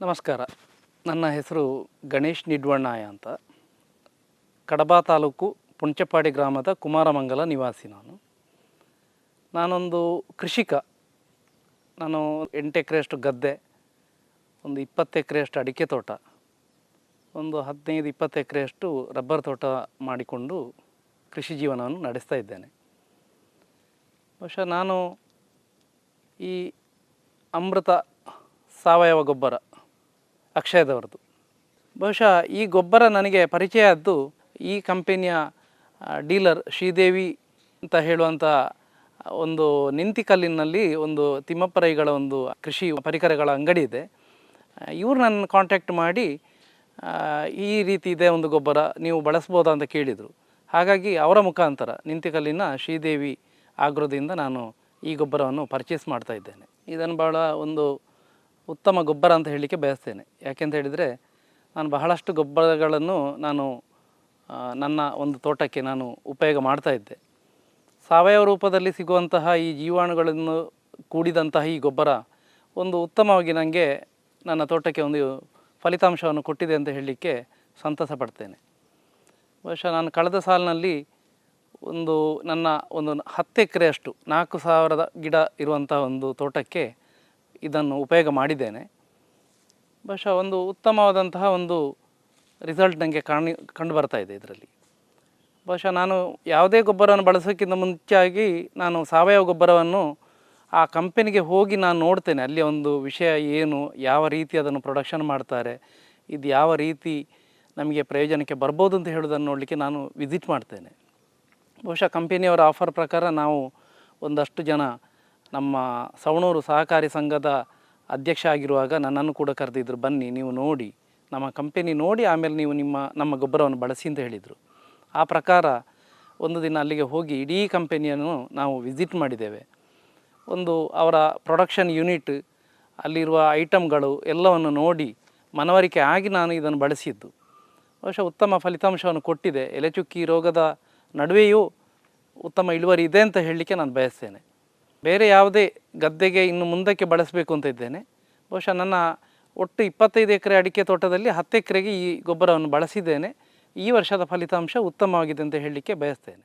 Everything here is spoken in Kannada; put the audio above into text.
ನಮಸ್ಕಾರ. ನನ್ನ ಹೆಸರು ಗಣೇಶ್ ನಿಡ್ವಣ್ಣಾಯ ಅಂತ. ಕಡಬ ತಾಲೂಕು ಪುಂಚಪಾಡಿ ಗ್ರಾಮದ ಕುಮಾರಮಂಗಲ ನಿವಾಸಿ ನಾನು. ನಾನೊಂದು ಕೃಷಿಕ. ನಾನು ಎಂಟು ಎಕರೆಯಷ್ಟು ಗದ್ದೆ, ಒಂದು ಇಪ್ಪತ್ತು ಎಕರೆಯಷ್ಟು ಅಡಿಕೆ ತೋಟ, ಒಂದು ಹದಿನೈದು ಇಪ್ಪತ್ತು ಎಕರೆಯಷ್ಟು ರಬ್ಬರ್ ತೋಟ ಮಾಡಿಕೊಂಡು ಕೃಷಿ ಜೀವನವನ್ನು ನಡೆಸ್ತಾ ಇದ್ದೇನೆ. ಬಹುಶಃ ನಾನು ಈ ಅಮೃತ ಸಾವಯವ ಗೊಬ್ಬರ ಅಕ್ಷಯದವರದು ಬಹುಶಃ ಈ ಗೊಬ್ಬರ ನನಗೆ ಪರಿಚಯ ಆದ್ದು ಈ ಕಂಪೆನಿಯ ಡೀಲರ್ ಶ್ರೀದೇವಿ ಅಂತ ಹೇಳುವಂಥ ಒಂದು ನಿಂತಿಕಲ್ಲಿನಲ್ಲಿ ಒಂದು ತಿಮ್ಮಪ್ಪರೈಗಳ ಒಂದು ಕೃಷಿ ಪರಿಕರಗಳ ಅಂಗಡಿ ಇದೆ. ಇವರು ನನ್ನ ಕಾಂಟ್ಯಾಕ್ಟ್ ಮಾಡಿ ಈ ರೀತಿ ಇದೆ ಒಂದು ಗೊಬ್ಬರ, ನೀವು ಬಳಸ್ಬೋದಾ ಅಂತ ಕೇಳಿದರು. ಹಾಗಾಗಿ ಅವರ ಮುಖಾಂತರ ನಿಂತಿಕಲ್ಲಿನ ಶ್ರೀದೇವಿ ಆಗ್ರೋದಿಂದ ನಾನು ಈ ಗೊಬ್ಬರವನ್ನು ಪರ್ಚೇಸ್ ಮಾಡ್ತಾ ಇದ್ದೇನೆ. ಇದನ್ನು ಭಾಳ ಒಂದು ಉತ್ತಮ ಗೊಬ್ಬರ ಅಂತ ಹೇಳಲಿಕ್ಕೆ ಬಯಸ್ತೇನೆ. ಯಾಕೆಂತ ಹೇಳಿದರೆ, ನಾನು ಬಹಳಷ್ಟು ಗೊಬ್ಬರಗಳನ್ನು ನಾನು ನನ್ನ ಒಂದು ತೋಟಕ್ಕೆ ನಾನು ಉಪಯೋಗ ಮಾಡ್ತಾ ಇದ್ದೆ. ಸಾವಯವ ರೂಪದಲ್ಲಿ ಸಿಗುವಂತಹ ಈ ಜೀವಾಣುಗಳನ್ನು ಕೂಡಿದಂತಹ ಈ ಗೊಬ್ಬರ ಒಂದು ಉತ್ತಮವಾಗಿ ನನಗೆ ನನ್ನ ತೋಟಕ್ಕೆ ಒಂದು ಫಲಿತಾಂಶವನ್ನು ಕೊಟ್ಟಿದೆ ಅಂತ ಹೇಳಲಿಕ್ಕೆ ಸಂತಸ ಪಡ್ತೇನೆ. ಬಹುಶಃ ನಾನು ಕಳೆದ ಸಾಲಿನಲ್ಲಿ ಒಂದು ನನ್ನ ಒಂದು ಹತ್ತು ಎಕರೆಯಷ್ಟು ನಾಲ್ಕು ಸಾವಿರದ ಗಿಡ ಇರುವಂಥ ಒಂದು ತೋಟಕ್ಕೆ ಇದನ್ನು ಉಪಯೋಗ ಮಾಡಿದ್ದೇನೆ. ಬಹುಶಃ ಒಂದು ಉತ್ತಮವಾದಂತಹ ಒಂದು ರಿಸಲ್ಟ್ ನನಗೆ ಕಾಣಿ, ಕಂಡು ಬರ್ತಾ ಇದೆ ಇದರಲ್ಲಿ. ಬಹುಶಃ ನಾನು ಯಾವುದೇ ಗೊಬ್ಬರವನ್ನು ಬಳಸೋಕ್ಕಿಂತ ಮುಂಚೆಯಾಗಿ ನಾನು ಸಾವಯವ ಗೊಬ್ಬರವನ್ನು ಆ ಕಂಪೆನಿಗೆ ಹೋಗಿ ನಾನು ನೋಡ್ತೇನೆ. ಅಲ್ಲಿ ಒಂದು ವಿಷಯ ಏನು, ಯಾವ ರೀತಿ ಅದನ್ನು ಪ್ರೊಡಕ್ಷನ್ ಮಾಡ್ತಾರೆ, ಇದು ಯಾವ ರೀತಿ ನಮಗೆ ಪ್ರಯೋಜನಕ್ಕೆ ಬರ್ಬೋದು ಅಂತ ಹೇಳೋದನ್ನು ನೋಡಲಿಕ್ಕೆ ನಾನು ವಿಸಿಟ್ ಮಾಡ್ತೇನೆ. ಬಹುಶಃ ಕಂಪೆನಿಯವರ ಆಫರ್ ಪ್ರಕಾರ ನಾವು ಒಂದಷ್ಟು ಜನ ನಮ್ಮ ಸವಣೂರು ಸಹಕಾರಿ ಸಂಘದ ಅಧ್ಯಕ್ಷ ಆಗಿರುವಾಗ ನನ್ನನ್ನು ಕೂಡ ಕರೆದಿದ್ದರು ಬನ್ನಿ ನೀವು ನೋಡಿ, ನಮ್ಮ ಕಂಪೆನಿ ನೋಡಿ ಆಮೇಲೆ ನೀವು ನಿಮ್ಮ, ನಮ್ಮ ಗೊಬ್ಬರವನ್ನು ಬಳಸಿ ಅಂತ ಹೇಳಿದರು. ಆ ಪ್ರಕಾರ ಒಂದು ದಿನ ಅಲ್ಲಿಗೆ ಹೋಗಿ ಇಡೀ ಕಂಪೆನಿಯನ್ನು ನಾವು ವಿಸಿಟ್ ಮಾಡಿದ್ದೇವೆ. ಒಂದು ಅವರ ಪ್ರೊಡಕ್ಷನ್ ಯೂನಿಟ್ ಅಲ್ಲಿರುವ ಐಟಮ್ಗಳು ಎಲ್ಲವನ್ನು ನೋಡಿ ಮನವರಿಕೆ ಆಗಿ ನಾನು ಇದನ್ನು ಬಳಸಿದ್ದು. ಬಹುಶಃ ಉತ್ತಮ ಫಲಿತಾಂಶವನ್ನು ಕೊಟ್ಟಿದೆ. ಎಲೆಚುಕ್ಕಿ ರೋಗದ ನಡುವೆಯೂ ಉತ್ತಮ ಇಳುವರಿ ಇದೆ ಅಂತ ಹೇಳಲಿಕ್ಕೆ ನಾನು ಬಯಸ್ತೇನೆ. ಬೇರೆ ಯಾವುದೇ ಗದ್ದೆಗೆ ಇನ್ನು ಮುಂದಕ್ಕೆ ಬಳಸಬೇಕು ಅಂತ ಇದ್ದೇನೆ. ಬಹುಶಃ ನನ್ನ ಒಟ್ಟು ಇಪ್ಪತ್ತೈದು ಎಕರೆ ಅಡಿಕೆ ತೋಟದಲ್ಲಿ ಹತ್ತು ಎಕರೆಗೆ ಈ ಗೊಬ್ಬರವನ್ನು ಬಳಸಿದ್ದೇನೆ. ಈ ವರ್ಷದ ಫಲಿತಾಂಶ ಉತ್ತಮವಾಗಿದೆ ಅಂತ ಹೇಳಲಿಕ್ಕೆ ಬಯಸ್ತೇನೆ.